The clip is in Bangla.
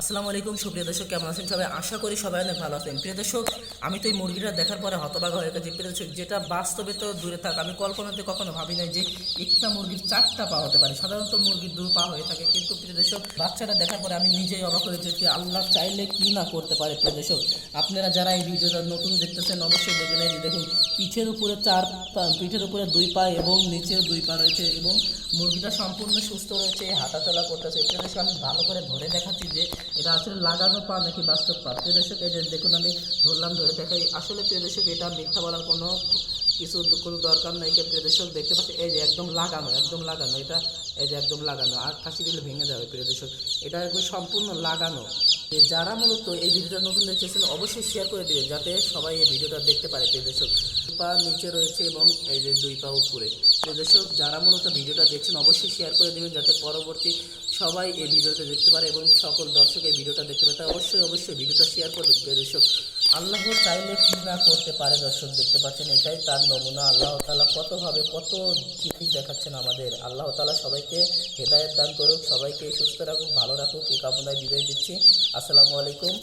আসসালামু আলাইকুম, সুপ্রিয় দর্শক, কেমন আছেন সবাই? আশা করি সবাই অনেক ভালো আছেন। প্রিয় দর্শক, আমি তো এই মুরগিটা দেখার পরে হতবাগা হয়ে গেছি। প্রিয় দর্শক, যেটা বাস্তবে তো দূরে থাক, আমি কল্পনাতে কখনো ভাবি নাই যে একটা মুরগির চারটা পা হতে পারে। সাধারণত মুরগির দু পা হয়ে থাকে, কিন্তু প্রিয় দর্শক, বাচ্চাটা দেখার পরে আমি নিজেই অবাক হয়েছি যে আল্লাহ চাইলে কি না করতে পারে, প্রিয় দর্শক। আপনারা যারা এই ভিডিওটা নতুন দেখতেছেন, অবশ্যই এই যে দেখুন, পিঠের উপরে চার পা, পিঠের উপরে দুই পা এবং নিচেও দুই পা রয়েছে এবং মুরগিটা সম্পূর্ণ সুস্থ রয়েছে, হাঁটাচলা করতেছে। প্রিয় দর্শক, আমি ভালো করে ধরে দেখাচ্ছি যে এটা আসলে লাগানো পা নাকি বাস্তব পা? প্রিয় দর্শক, এই যে দেখুন আমি ধরলাম, ধরে দেখাই। আসলে প্রিয় দর্শক, এটা মিথ্যা বলার কোনো কিছু কোনো দরকার নাই কেউ প্রিয় দর্শক, দেখতে পাচ্ছি এই যে একদম লাগানো একদম লাগানো, এটা এই যে একদম লাগানো, আর ফাঁসি দিলে ভেঙে যাবে প্রিয় দর্শক। এটা একদম সম্পূর্ণ লাগানো। যারা মূলত এই ভিডিওটা নতুন দেখতেছেন, অবশ্যই শেয়ার করে দিবেন যাতে সবাই এই ভিডিওটা দেখতে পারে। প্রিয় দর্শক পা নিচে রয়েছে এবং এই যে দুই পা উপরে। প্রিয় দর্শক, যারা মূলত ভিডিওটা দেখছেন, অবশ্যই শেয়ার করে দিবেন যাতে পরবর্তী সবাই এই ভিডিওটা দেখতে পারে এবং সকল দর্শক এই ভিডিওটা দেখতে পারে। তাই অবশ্যই অবশ্যই ভিডিওটা শেয়ার করবেন, প্রিয় দর্শক। আল্লাহ চাইলে কি না করতে পারে দর্শক, দেখতে পাচ্ছেন? এটাই তার নমুনা। আল্লাহ তালা কতভাবে কত জিনিস দেখাচ্ছেন আমাদের। আল্লাহ তালা সবাইকে হেদায়ত দান করুক, সবাইকে সুস্থ রাখুক, ভালো রাখুক, এই কামনায় বিদায় দিচ্ছি। আসসালামু আলাইকুম।